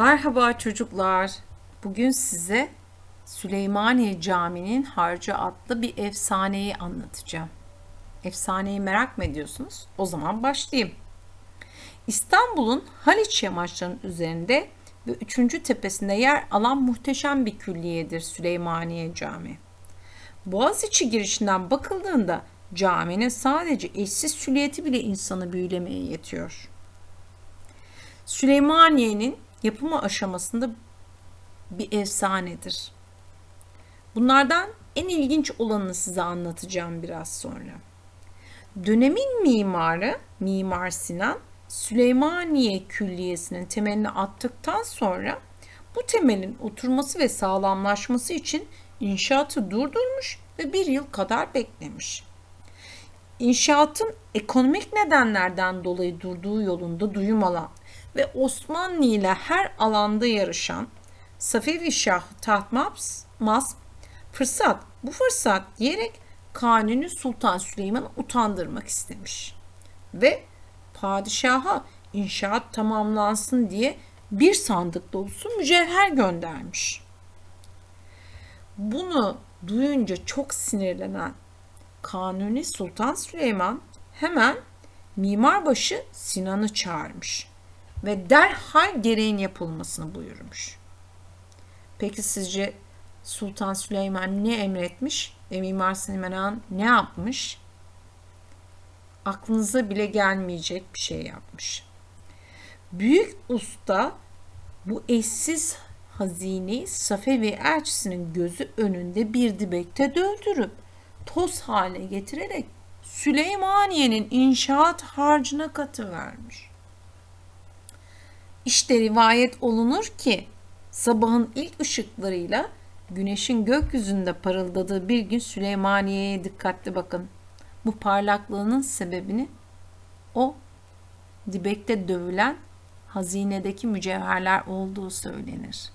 Merhaba çocuklar. Bugün size Süleymaniye Camii'nin harcı adlı bir efsaneyi anlatacağım. Efsaneyi merak mı ediyorsunuz? O zaman başlayayım. İstanbul'un Haliç yamaçlarının üzerinde ve üçüncü tepesinde yer alan muhteşem bir külliyedir Süleymaniye Camii. Boğaziçi girişinden bakıldığında caminin sadece eşsiz süliyeti bile insanı büyülemeye yetiyor. Süleymaniye'nin yapımı aşamasında bir efsanedir. Bunlardan en ilginç olanını size anlatacağım biraz sonra. Dönemin mimarı Mimar Sinan Süleymaniye Külliyesi'nin temelini attıktan sonra bu temelin oturması ve sağlamlaşması için inşaatı durdurmuş ve bir yıl kadar beklemiş. İnşaatın ekonomik nedenlerden dolayı durduğu yolunda duyum alan ve Osmanlı ile her alanda yarışan Safevi Şah Tahtmas fırsat bu fırsat diyerek Kanuni Sultan Süleyman'ı utandırmak istemiş. Ve padişaha inşaat tamamlansın diye bir sandık dolusu mücevher göndermiş. Bunu duyunca çok sinirlenen Kanuni Sultan Süleyman hemen mimarbaşı Sinan'ı çağırmış ve derhal gereğin yapılmasını buyurmuş. Peki sizce Sultan Süleyman ne emretmiş ve Mimar Sinan ne yapmış? Aklınıza bile gelmeyecek bir şey yapmış. Büyük usta bu eşsiz hazineyi Safevi elçisinin gözü önünde bir dibekte döldürüp toz hale getirerek Süleymaniye'nin inşaat harcına katı vermiş. İşte rivayet olunur ki sabahın ilk ışıklarıyla güneşin gökyüzünde parıldadığı bir gün Süleymaniye'ye dikkatli bakın. Bu parlaklığının sebebini o dibekte dövülen hazinedeki mücevherler olduğu söylenir.